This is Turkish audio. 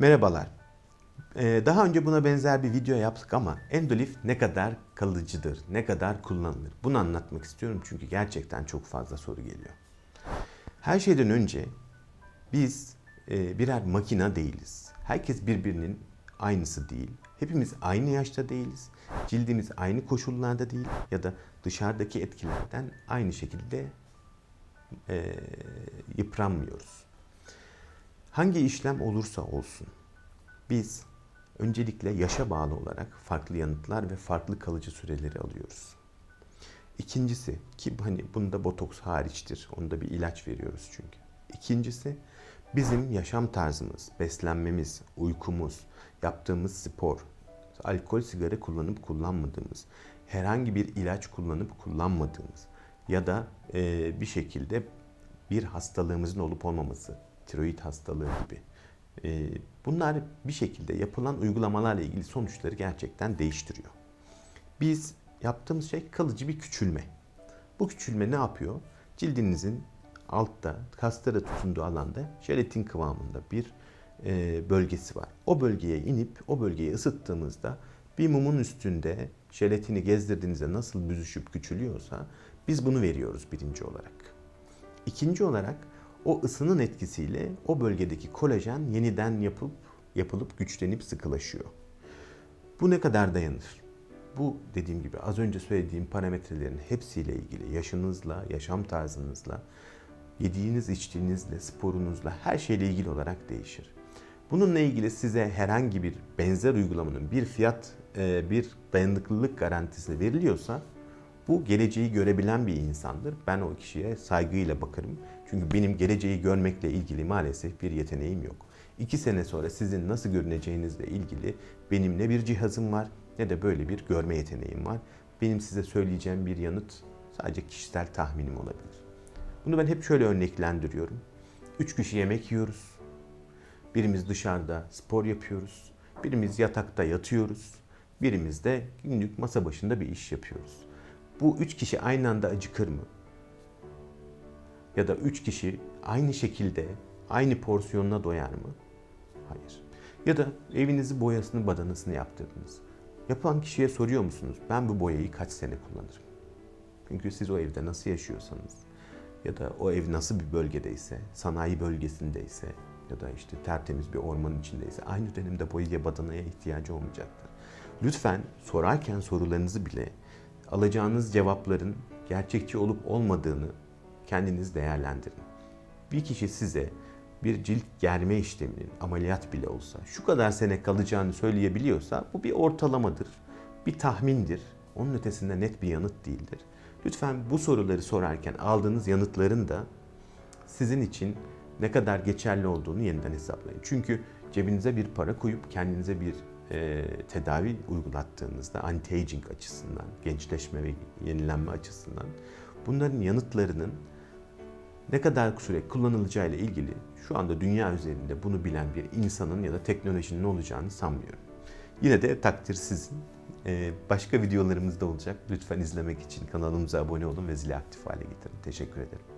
Merhabalar. Ee, daha önce buna benzer bir video yaptık ama endolif ne kadar kalıcıdır, ne kadar kullanılır? Bunu anlatmak istiyorum çünkü gerçekten çok fazla soru geliyor. Her şeyden önce biz e, birer makina değiliz. Herkes birbirinin aynısı değil. Hepimiz aynı yaşta değiliz. Cildimiz aynı koşullarda değil ya da dışarıdaki etkilerden aynı şekilde e, yıpranmıyoruz. Hangi işlem olursa olsun biz öncelikle yaşa bağlı olarak farklı yanıtlar ve farklı kalıcı süreleri alıyoruz. İkincisi ki hani bunda botoks hariçtir. Onda bir ilaç veriyoruz çünkü. İkincisi bizim yaşam tarzımız, beslenmemiz, uykumuz, yaptığımız spor, alkol, sigara kullanıp kullanmadığımız, herhangi bir ilaç kullanıp kullanmadığımız ya da e, bir şekilde bir hastalığımızın olup olmaması, tiroid hastalığı gibi. E, bunlar bir şekilde yapılan uygulamalarla ilgili sonuçları gerçekten değiştiriyor. Biz yaptığımız şey kalıcı bir küçülme. Bu küçülme ne yapıyor? Cildinizin altta kaslara tutunduğu alanda jelatin kıvamında bir e, bölgesi var. O bölgeye inip o bölgeyi ısıttığımızda bir mumun üstünde jelatini gezdirdiğinizde nasıl büzüşüp küçülüyorsa biz bunu veriyoruz birinci olarak. İkinci olarak o ısının etkisiyle o bölgedeki kolajen yeniden yapıp yapılıp güçlenip sıkılaşıyor. Bu ne kadar dayanır? Bu dediğim gibi az önce söylediğim parametrelerin hepsiyle ilgili yaşınızla, yaşam tarzınızla, yediğiniz içtiğinizle, sporunuzla her şeyle ilgili olarak değişir. Bununla ilgili size herhangi bir benzer uygulamanın bir fiyat, e, bir dayanıklılık garantisi veriliyorsa bu geleceği görebilen bir insandır. Ben o kişiye saygıyla bakarım. Çünkü benim geleceği görmekle ilgili maalesef bir yeteneğim yok. İki sene sonra sizin nasıl görüneceğinizle ilgili benim ne bir cihazım var ne de böyle bir görme yeteneğim var. Benim size söyleyeceğim bir yanıt sadece kişisel tahminim olabilir. Bunu ben hep şöyle örneklendiriyorum. Üç kişi yemek yiyoruz. Birimiz dışarıda spor yapıyoruz. Birimiz yatakta yatıyoruz. Birimiz de günlük masa başında bir iş yapıyoruz. Bu üç kişi aynı anda acıkır mı? Ya da üç kişi aynı şekilde aynı porsiyonuna doyar mı? Hayır. Ya da evinizi boyasını badanasını yaptırdınız. Yapan kişiye soruyor musunuz? Ben bu boyayı kaç sene kullanırım? Çünkü siz o evde nasıl yaşıyorsanız ya da o ev nasıl bir bölgedeyse, sanayi bölgesindeyse ya da işte tertemiz bir ormanın içindeyse aynı dönemde boyaya badanaya ihtiyacı olmayacaktır. Lütfen sorarken sorularınızı bile alacağınız cevapların gerçekçi olup olmadığını kendiniz değerlendirin. Bir kişi size bir cilt germe işleminin ameliyat bile olsa şu kadar sene kalacağını söyleyebiliyorsa bu bir ortalamadır, bir tahmindir. Onun ötesinde net bir yanıt değildir. Lütfen bu soruları sorarken aldığınız yanıtların da sizin için ne kadar geçerli olduğunu yeniden hesaplayın. Çünkü cebinize bir para koyup kendinize bir e, tedavi uygulattığınızda anti-aging açısından, gençleşme ve yenilenme açısından bunların yanıtlarının ne kadar süre kullanılacağı ile ilgili şu anda dünya üzerinde bunu bilen bir insanın ya da teknolojinin olacağını sanmıyorum. Yine de takdir sizin. Ee, Başka videolarımız da olacak. Lütfen izlemek için kanalımıza abone olun ve zili aktif hale getirin. Teşekkür ederim.